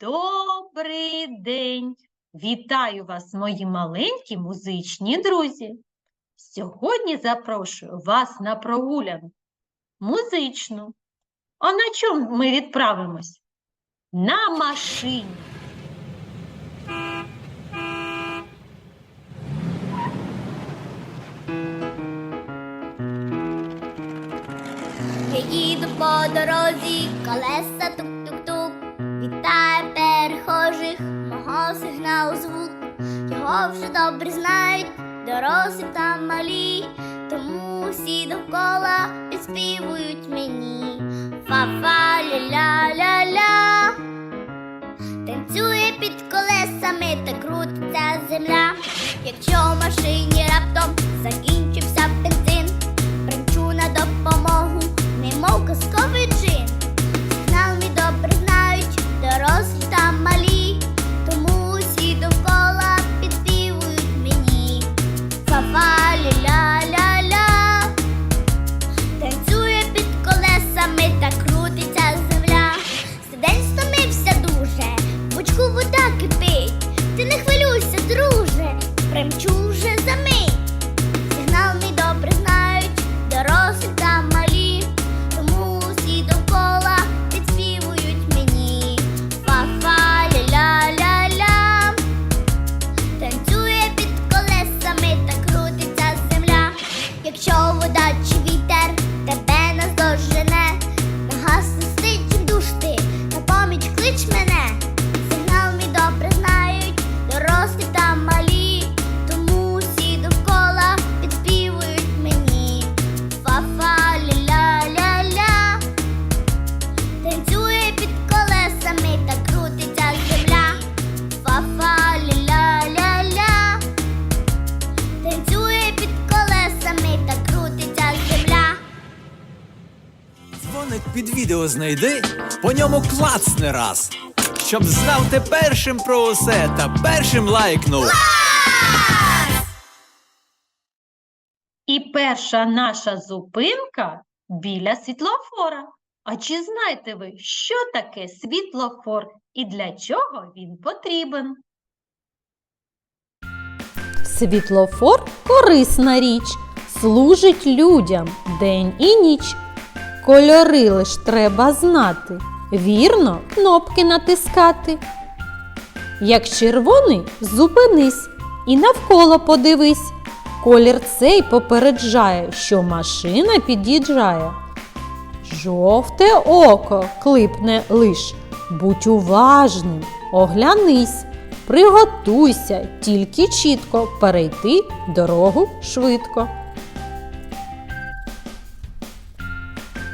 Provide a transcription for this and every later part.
Добрий день! Вітаю вас, мої маленькі музичні друзі. Сьогодні запрошую вас на прогулянку музичну. А на чому ми відправимось? На машині. Їду по дорозі, колеса тук-тук-тук, мого сигналу звук. Його вже добре знають, дорослі та малі, тому всі довкола підспівують мені. Фа-фа, під відео знайди, по ньому клацни раз. Щоб знав ти першим про усе та першим лайкнув. І перша наша зупинка біля світлофора. А чи знаєте ви, що таке світлофор і для чого він потрібен? Світлофор корисна річ, служить людям день і ніч. Кольори лиш треба знати, вірно кнопки натискати. Як червоний, зупинись і навколо подивись. Колір цей попереджає, що машина під'їжджає. Жовте око клипне лиш. Будь уважним, оглянись, приготуйся, тільки чітко перейти дорогу швидко.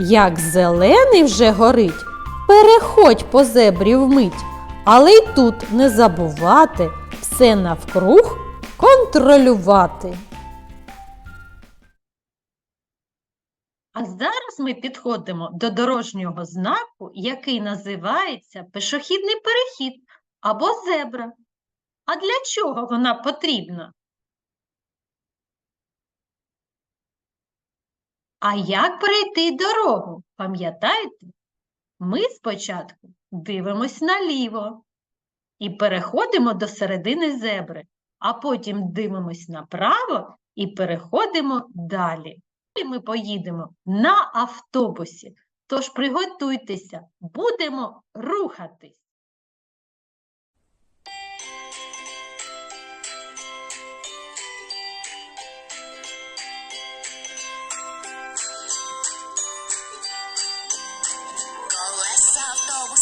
Як зелений вже горить, переходь по зебрі вмить, але й тут не забувати все навкруг контролювати. А зараз ми підходимо до дорожнього знаку, який називається пішохідний перехід або зебра. А для чого вона потрібна? А як перейти дорогу? Пам'ятаєте? Ми спочатку дивимось наліво і переходимо до середини зебри, а потім дивимось направо і переходимо далі. І ми поїдемо на автобусі. Тож приготуйтеся, будемо рухатись.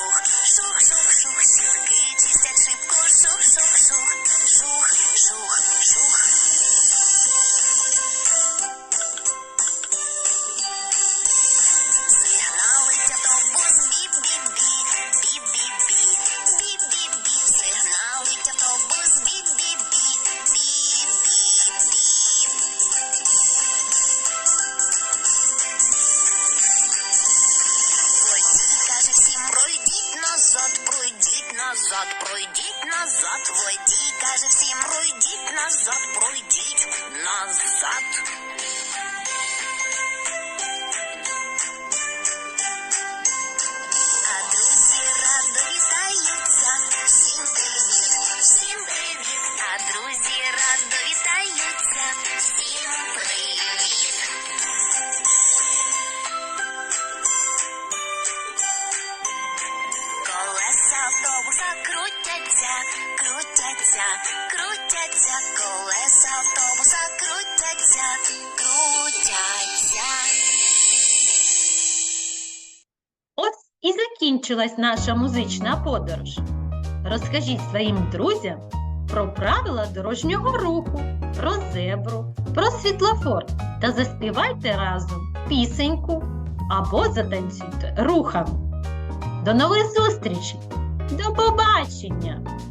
шух-шух-шух, шух-шух-шух, сітки чистять шибку, шух-шух-шух, шух-шух-шух. назад, пройдіть назад, водій каже всім пройдіть назад, пройдіть назад. А друзі радо вітаються, всім привіт, всім привіт, а друзі радо вітаються, Крутяться, крутяться, колеса автобуса крутяться, крутяться. Ось і закінчилась наша музична подорож. Розкажіть своїм друзям про правила дорожнього руху, про зебру, про світлофор та заспівайте разом пісеньку або затанцюйте рухами. До нових зустрічей! До побачення!